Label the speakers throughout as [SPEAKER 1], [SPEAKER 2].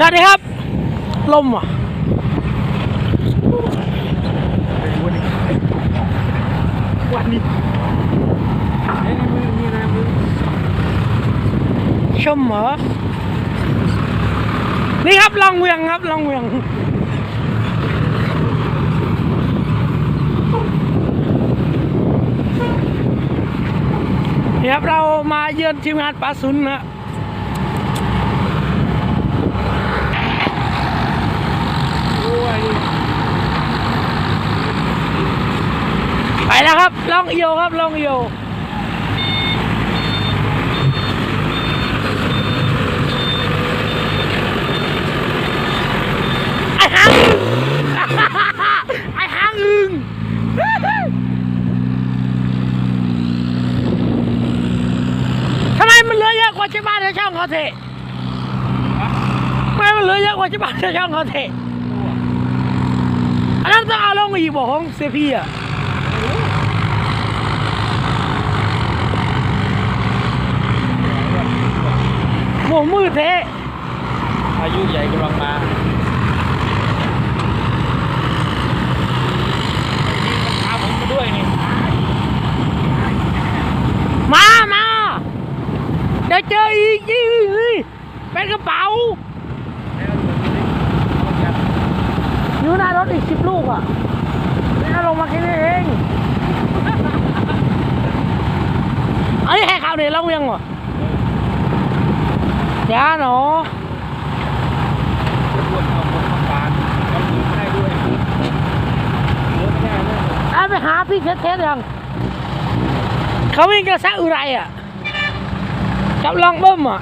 [SPEAKER 1] สวัสดีครับ ลมอะ
[SPEAKER 2] วันนี้เอ้ยมือมีอะไรมือ
[SPEAKER 1] ชมเหรอนี่ครับลองเวียงครับลองเวียงนี่ครับเรามาเยือนทีมงานปลาซุนนะ
[SPEAKER 2] โอ้ย
[SPEAKER 1] ไป แล้วครับลองเอียวครับลองเอียวไอ้หางไอ้หางอึงทำไมมันเหลือเยอะกว่าชาวบ้านชาวช่องเขาเททำไมมันเหลือเยอะกว่าชาวบ้านชาวช่องเขาเทอันนั้นต้องเอาลงอีกบอกของเซพีอะ โหมืดเท
[SPEAKER 2] พายุใหญ่กำลังมาตามผมมาด้วยนี่
[SPEAKER 1] มามาเดี๋ยวเจออีกยี่เป็นกระเป๋า อยู่หน้ารถอีกสิบลูกอะนี่เอาลงมาแค่นี้เองเอ้ยแค่ข่าวเดี๋ยวเราเวียงวะเดี๋ ยวหนู
[SPEAKER 2] จะปวดเอาคนมาปานเอามือให้ด้วยเลือไม่ได้เลย
[SPEAKER 1] เอาไปหาพี่เทสๆยังเขาวิ่งกระซะอุไรอะกับลองเบิ้มอะ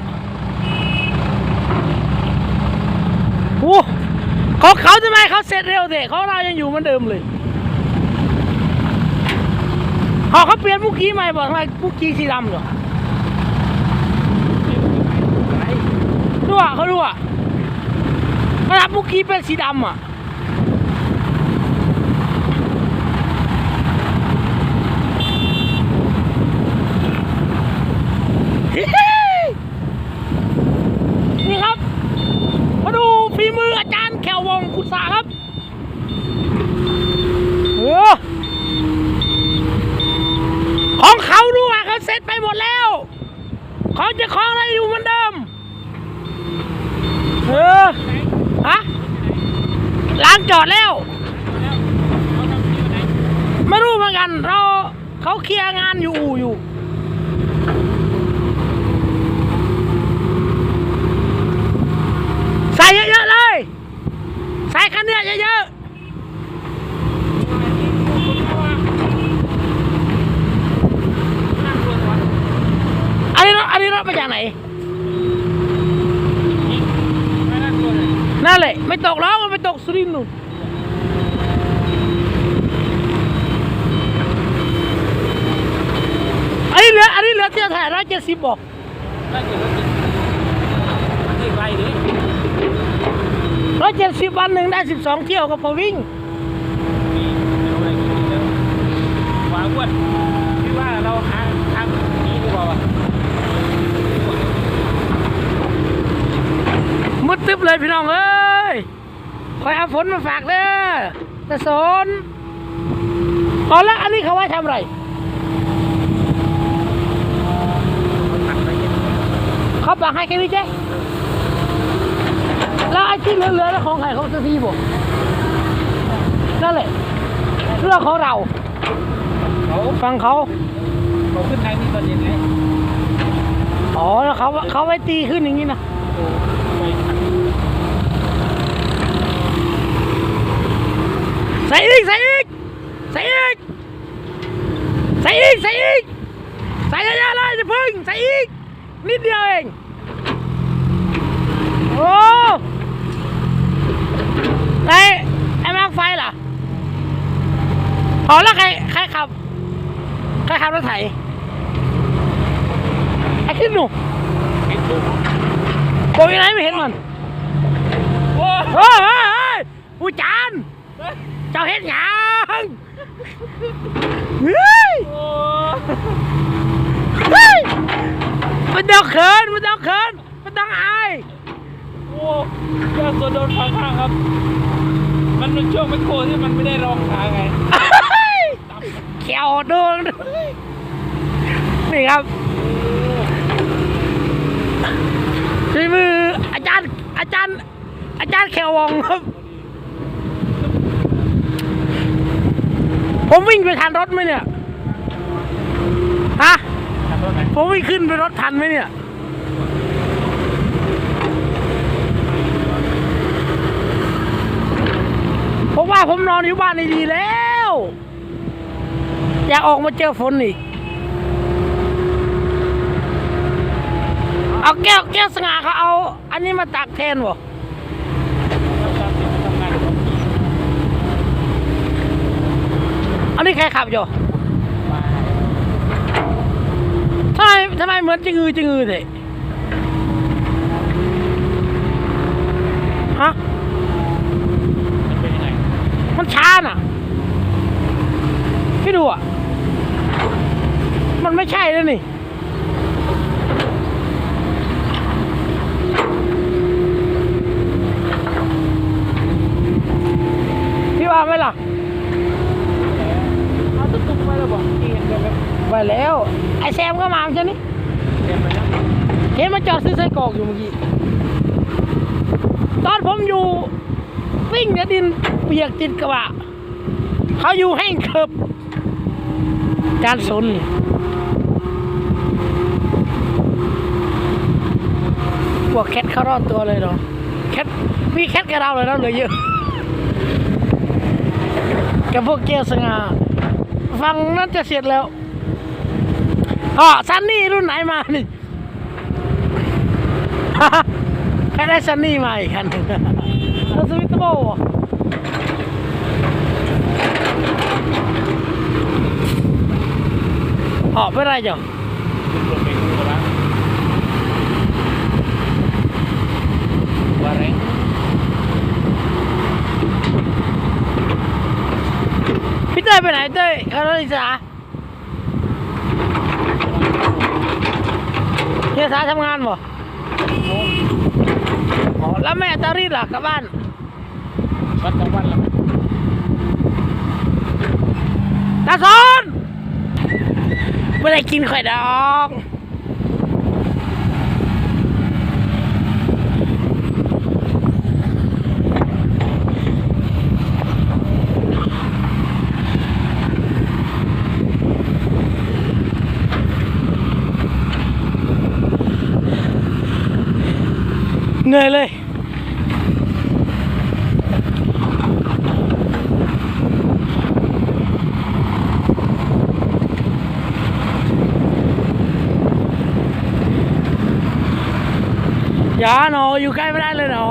[SPEAKER 1] โอ้เขาเขาทำไมเขาเสร็จเร็วเด็ของเรายังอยู่เหมือนเดิมเลยเขาเขาเปลี่ยนมุกกี้ใหม่บอกทำไมมุกกี้สีดำเหรอ
[SPEAKER 2] อะไร
[SPEAKER 1] ดูอะเขาดูอะขนาดมุกกี้เป็นสีดำอะนี่ครับ มาดูฝีมืออาจารย์แขววงกุศาครับเออของเขาดูอะเขาเสร็จไปหมดแล้ว เขาจะคล้องอะไรอยู่มือนเดิม เออฮะล้างจอดแล้ว ไม่รู้เหมือนกันเราเขาเคลียร์งานอยู่อู่อยู่ใส่เยอะๆเลยใส่คันเนี้ยเยอะๆอันนี้รถอันนี้รถมาจากไหน
[SPEAKER 2] ไม่น่ากลัวเลย
[SPEAKER 1] นั่นแหละ ไม่ตกแล้วมันไปตกสุรินทร์นู่นอันนี้เหลืออันนี้เหลือเที่ยวถ่ายร้อยเจ็ดสิบบอก
[SPEAKER 2] น่าจะรถติดนี่ไกลดิ
[SPEAKER 1] ร้อยเจ็ดสิบวันหนึ่งได้สิบสองเที่ยวก็พอวิ่ง
[SPEAKER 2] นี่ไม่รู้อะไรกินแล้วหวาอ้วนคิดว่าเราหาทางหนี้ดีกว่าวะ
[SPEAKER 1] มืดตึ๊บเลยพี่น้องเอ้ยค อยเอาฝนมาฝากเด้อตะสนตอนแรกอันนี้เขาไว้ทำอะไร
[SPEAKER 2] ตัดไปเยอะ
[SPEAKER 1] เขาปักให้แค่นี้เจ๊แล้วไอ้ที่เหลือๆแล้วของใครของเจ้าที่บอกนั่นแหละเรื่องของเรา
[SPEAKER 2] เขา
[SPEAKER 1] ฟังเขา
[SPEAKER 2] เขาขึ้นทางนี้ตอนเย็นไง
[SPEAKER 1] อ๋อแล้วเขาเขาไว้ตีขึ้นอย่างนี้นะ
[SPEAKER 2] โอ้ไปทาง
[SPEAKER 1] ใส่อีกใส่อีกใส่อีกใส่อีกใส่อีกใส่เยอะๆเลยจะพึ่งใส่อีกนิดเดียวเองโอ้ไอ้ไอ้มาร์คไฟล่ะอ๋อแล้วใครใครขับใครขับรถไถไอ้ขึ้นหนู
[SPEAKER 2] ไอ้ตุ๊ก
[SPEAKER 1] โกยไหนไม่เห็นมัน
[SPEAKER 2] โอ้
[SPEAKER 1] เฮ้ยเฮ้ยเฮ้ยผู้จานเจ้าเห็นหยังเฮ้ย
[SPEAKER 2] โอ้
[SPEAKER 1] เฮ้ยมันต้องเขินมันต้องเขินมันต้องอาย
[SPEAKER 2] โหโอ้ยอดส่วนโดนฟังข้างครับ มันเป็นช่วงไมโครที่มันไม่ได้รองขาไง
[SPEAKER 1] เขียวโดนนี่ครับฝีมืออาจารย์อาจารย์อาจารย์แขววองครับ ผมวิ่งไปทันรถไหมเนี่ยฮะผมวิ่งขึ้นไปรถทันไหมเนี่ย ผมว่าผมนอนอยู่บ้านนี่ดีแล้ว อยากออกมาเจอฝนอีก เอาแก้วแก้วสง่าเขาเอา อันนี้มาตักแทนบ่
[SPEAKER 2] เราทำทำงานอยู่ครับ
[SPEAKER 1] อันนี้ใครขับอยู่ทำไมทำไมเหมือนจิงือจิงือเลยฮะ
[SPEAKER 2] มันเป็นยังไง
[SPEAKER 1] มันช้าน่ะพี่ดูอะ มันไม่ใช่แล้วนี่พี่ว่าไหมล่ะ
[SPEAKER 2] เอาตุ๊กตุ๊กไป แล้วบอกที่เห็นกันแบบ
[SPEAKER 1] ไปแล้ว ไอแซมก็มาใช่ไหม
[SPEAKER 2] เตรียมไปแล้ว
[SPEAKER 1] เห็นมาจอดซื้อไส้กรอกอยู่เมื่อกี้ ตอนผมอยู่วิ่งเนี่ยดินเปียกติดกระบะ เขาอยู่แห้งเคิบการสนพวกแคทเขารอดตัวเลยเนาะแคทมีแคทกับเราเลยนะเหลือเยอะกับพวกเกียร์สง่า ฟังนั่นจะเสร็จแล้วอ๋อซันนี่รุ่นไหนมานี่ใครได้ซันนี่มาอีกคันหนึ่งรถสวิตเตอร์โบอ๋ออกไปไรจ้ะ
[SPEAKER 2] รถเมล์กูละว่าแรง
[SPEAKER 1] พี่เต้ ยไปไหนเต้ยคารถอิสาเฮียสาทำงานบ่อ๋อแล้วแม่จะรีดล่ะกลับบ้าน
[SPEAKER 2] วัดกลางวันแล้ว
[SPEAKER 1] ตาซอนไม่ได้กินข่อยดอกเห นื่อยเลยอย่าหนออยู่ใกล้ไม่ได้เลยหนอ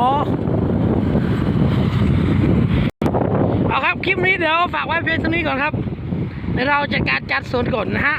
[SPEAKER 1] เอาครับ คลิปนี้เดี๋ยวฝากไว้เพียงเท่านี้ก่อนครับเดี๋ยวเราจะการจัดสวนก่อนนะฮะ